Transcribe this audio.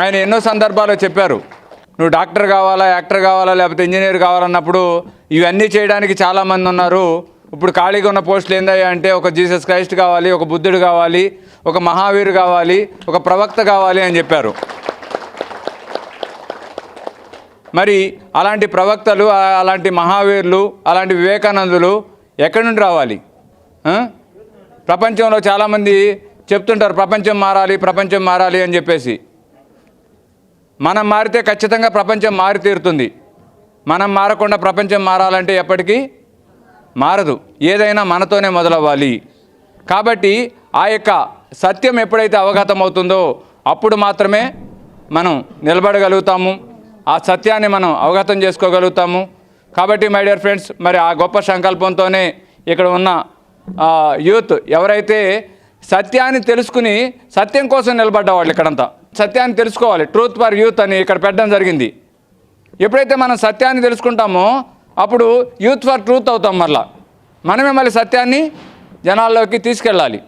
ఆయన ఎన్నో సందర్భాల్లో చెప్పారు. నువ్వు డాక్టర్ కావాలా యాక్టర్ కావాలా లేకపోతే ఇంజనీర్ కావాలన్నప్పుడు ఇవన్నీ చేయడానికి చాలామంది ఉన్నారు. ఇప్పుడు ఖాళీగా ఉన్న పోస్టులు ఏందయ్యా అంటే ఒక జీసస్ క్రైస్ట్ కావాలి ఒక బుద్ధుడు కావాలి ఒక మహావీరు కావాలి ఒక ప్రవక్త కావాలి అని చెప్పారు. మరి అలాంటి ప్రవక్తలు అలాంటి మహావీరులు అలాంటి వివేకానందులు ఎక్కడి నుండి రావాలి? ప్రపంచంలో చాలామంది చెప్తుంటారు ప్రపంచం మారాలి ప్రపంచం మారాలి అని చెప్పేసి. మనం మారితే ఖచ్చితంగా ప్రపంచం మారి తీరుతుంది. మనం మారకుండా ప్రపంచం మారాలంటే ఎప్పటికీ మారదు. ఏదైనా మనతోనే మొదలవ్వాలి. కాబట్టి ఆ యొక్క సత్యం ఎప్పుడైతే అవగతం అవుతుందో అప్పుడు మాత్రమే మనం నిలబడగలుగుతాము. ఆ సత్యాన్ని మనం అవగతం చేసుకోగలుగుతాము. కాబట్టి మై డియర్ ఫ్రెండ్స్ మరి ఆ గొప్ప సంకల్పంతోనే ఇక్కడ ఉన్న యూత్ ఎవరైతే సత్యాన్ని తెలుసుకుని సత్యం కోసం నిలబడ్డవాళ్ళు ఇక్కడంతా. సత్యాన్ని తెలుసుకోవాలి. ట్రూత్ ఫర్ యూత్ అని ఇక్కడ పెట్టడం జరిగింది. ఎప్పుడైతే మనం సత్యాన్ని తెలుసుకుంటామో అప్పుడు యూత్ ఫర్ ట్రూత్ అవుతాం మరలా. మనమే మళ్ళీ సత్యాన్ని జనాల్లోకి తీసుకెళ్ళాలి.